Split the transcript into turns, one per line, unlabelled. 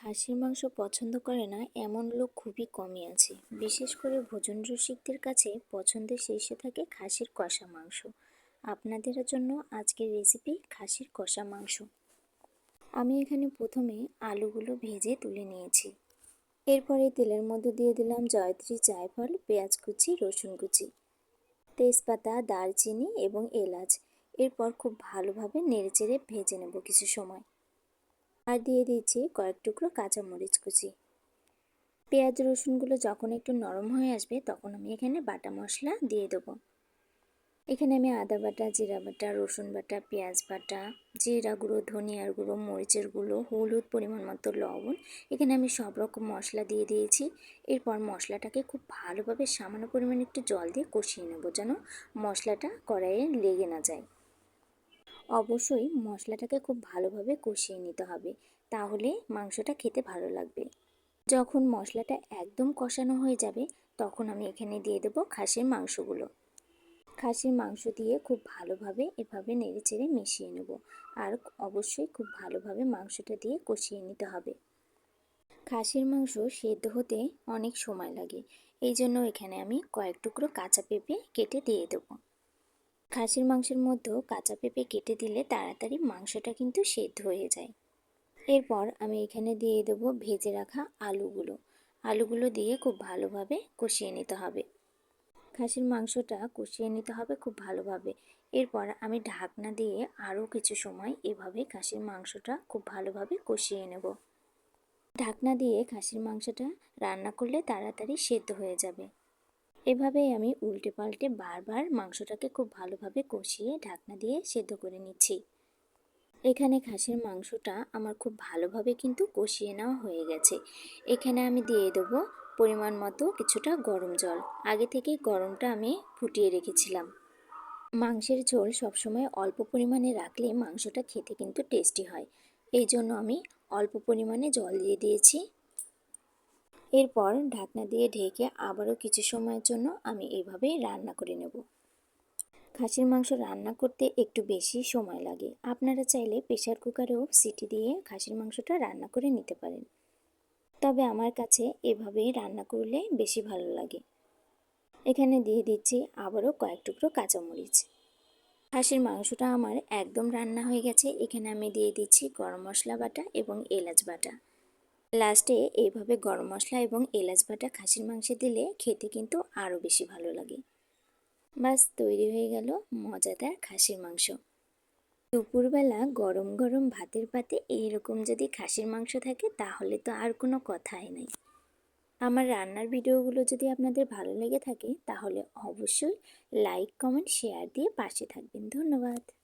খাসির মাংস পছন্দ করে না, এমন লোক খুবই কমই আছে। বিশেষ করে ভোজন রসিকদের কাছে পছন্দের শীর্ষে থাকে খাসির কষা মাংস। আপনাদের জন্য আজকের রেসিপি খাসির কষা মাংস। আমি এখানে প্রথমে আলুগুলো ভেজে তুলে নিয়েছি। এরপরে তেলের মধ্যে দিয়ে দিলাম জয়ত্রী জায়ফল, পেঁয়াজ কুচি, রসুন কুচি, তেজপাতা, দারচিনি এবং এলাচ। এরপর খুব ভালোভাবে নেড়েচেড়ে ভেজে নেব কিছু সময়। আর দিয়ে দিচ্ছি কয়েক টুকরো কাঁচামরিচ কুচি। পেঁয়াজ, রসুনগুলো যখন একটু নরম হয়ে আসবে, তখন আমি এখানে বাটা মশলা দিয়ে দেবো। এখানে আমি আদা বাটা, জিরা বাটা, রসুন বাটা, পেঁয়াজ বাটা, জিরা গুঁড়ো, ধনিয়ার গুঁড়ো, মরিচের গুঁড়ো, হলুদ পরিমাণ মতো লবণ, এখানে আমি সব রকম মশলা দিয়ে দিয়েছি। এরপর মশলাটাকে খুব ভালোভাবে সামান্য পরিমাণে একটু জল দিয়ে কষিয়ে নেব যেন মশলাটা কড়াইয়ে লেগে না যায়। অবশ্যই মশলাটাকে খুব ভালোভাবে কষিয়ে নিতে হবে। তাহলে মাংসটা খেতে ভালো লাগবে। যখন মশলাটা একদম কষানো হয়ে যাবে, তখন আমি এখানে দিয়ে দেবো খাসির মাংসগুলো। খাসির মাংস দিয়ে খুব ভালোভাবে এভাবে নেড়ে চেড়ে মিশিয়ে নেব। আর অবশ্যই খুব ভালোভাবে মাংসটা দিয়ে কষিয়ে নিতে হবে। খাসির মাংস সেদ্ধ হতে অনেক সময় লাগে। এই জন্য এখানে আমি কয়েক টুকরো কাঁচা পেঁপে কেটে দিয়ে দেবো। খাসির মাংসের মধ্যেও কাঁচা পেঁপে কেটে দিলে তাড়াতাড়ি মাংসটা কিন্তু সেদ্ধ হয়ে যায়। এরপর আমি এখানে দিয়ে দেবো ভেজে রাখা আলুগুলো। আলুগুলো দিয়ে খুব ভালোভাবে কষিয়ে নিতে হবে। খাসির মাংসটা কষিয়ে নিতে হবে খুব ভালোভাবে। এরপর আমি ঢাকনা দিয়ে আরও কিছু সময় এভাবে খাসির মাংসটা খুব ভালোভাবে কষিয়ে নেব। ঢাকনা দিয়ে খাসির মাংসটা রান্না করলে তাড়াতাড়ি সেদ্ধ হয়ে যাবে। এভাবেই আমি উল্টে পাল্টে বারবার মাংসটাকে খুব ভালোভাবে কষিয়ে ঢাকনা দিয়ে সেদ্ধ করে নিচ্ছি। এখানে খাসির মাংসটা আমার খুব ভালোভাবে কিন্তু কষিয়ে নেওয়া হয়ে গেছে। এখানে আমি দিয়ে দেবো পরিমাণ মতো কিছুটা গরম জল। আগে থেকেই গরমটা আমি ফুটিয়ে রেখেছিলাম। মাংসের ঝোল সবসময় অল্প পরিমাণে রাখলে মাংসটা খেতে কিন্তু টেস্টি হয়। এই জন্য আমি অল্প পরিমাণে জল দিয়ে দিয়েছি। এরপর ঢাকনা দিয়ে ঢেকে আবারও কিছু সময়ের জন্য আমি এইভাবেই রান্না করে নেব। খাসির মাংস রান্না করতে একটু বেশি সময় লাগে। আপনারা চাইলে প্রেশার কুকারেও সিটি দিয়ে খাসির মাংসটা রান্না করে নিতে পারেন। তবে আমার কাছে এভাবেই রান্না করলে বেশি ভালো লাগে। এখানে দিয়ে দিচ্ছি আবারও কয়েক টুকরো কাঁচামরিচ। খাসির মাংসটা আমার একদম রান্না হয়ে গেছে। এখানে আমি দিয়ে দিচ্ছি গরম মশলা বাটা এবং এলাচ বাটা। লাস্টে এইভাবে গরম মশলা এবং এলাচ বাটা খাসির মাংসে দিলে খেতে কিন্তু আরও বেশি ভালো লাগে। বাস, তৈরি হয়ে গেল মজাদার খাসির মাংস। দুপুরবেলা গরম গরম ভাতের পাতে এইরকম যদি খাসির মাংস থাকে, তাহলে তো আর কোনো কথাই নেই। আমার রান্নার ভিডিওগুলো যদি আপনাদের ভালো লেগে থাকে, তাহলে অবশ্যই লাইক, কমেন্ট, শেয়ার দিয়ে পাশে থাকবেন। ধন্যবাদ।